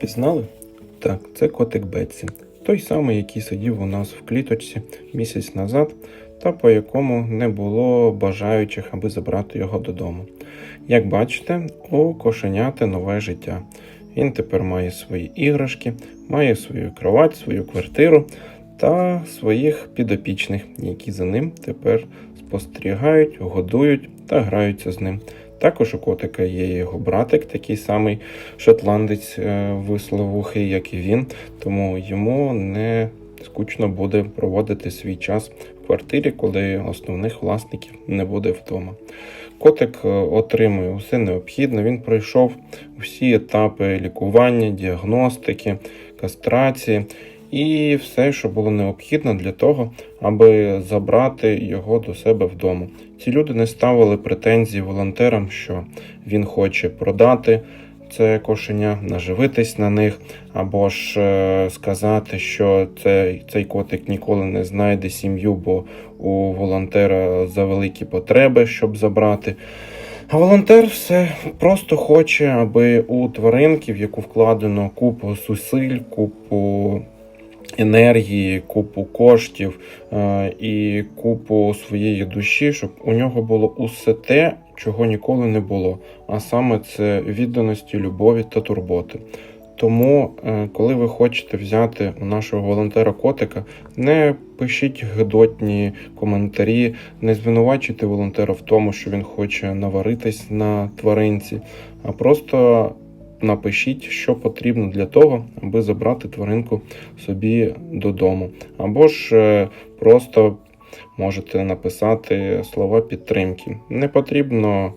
Впізнали? Так, це котик Бетсі. Той самий, який сидів у нас в кліточці місяць назад, та по якому не було бажаючих, аби забрати його додому. Як бачите, у кошеняти нове життя. Він тепер має свої іграшки, має свою кровать, свою квартиру та своїх підопічних, які за ним тепер спостерігають, годують та граються з ним. Також у котика є його братик, такий самий шотландець е, висловухий, як і він, тому йому не скучно буде проводити свій час в квартирі, коли основних власників не буде вдома. Котик е, отримує все необхідне. Він пройшов всі етапи лікування, діагностики, кастрації і все, що було необхідно для того, аби забрати його до себе вдома. Ці люди не ставили претензій волонтерам, що він хоче продати це кошеня, наживитись на них, або ж е, сказати, що цей, цей котик ніколи не знайде сім'ю, бо у волонтера завеликі потреби, щоб забрати. А волонтер все просто хоче, аби у тваринки, в яку вкладено купу зусиль, купу енергії, купу коштів е, і купу своєї душі, щоб у нього було усе те, чого ніколи не було. А саме це відданості, любові та турботи. Тому, е, коли ви хочете взяти у нашого волонтера котика, не пишіть гидотні коментарі, не звинувачуйте волонтера в тому, що він хоче наваритись на тваринці, а просто напишіть, що потрібно для того, аби забрати тваринку собі додому. Або ж е, просто можете написати слова підтримки. Не потрібно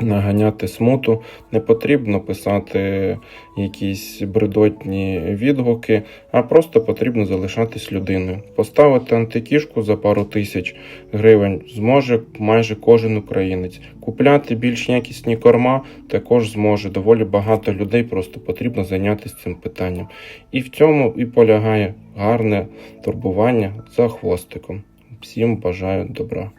наганяти смуту, не потрібно писати якісь бредотні відгуки, а просто потрібно залишатись людиною. Поставити антикішку за пару тисяч гривень зможе майже кожен українець. Купляти більш якісні корма також зможе. Доволі багато людей просто потрібно зайнятися цим питанням. І в цьому і полягає гарне турбування за хвостиком. Всім бажаю добра.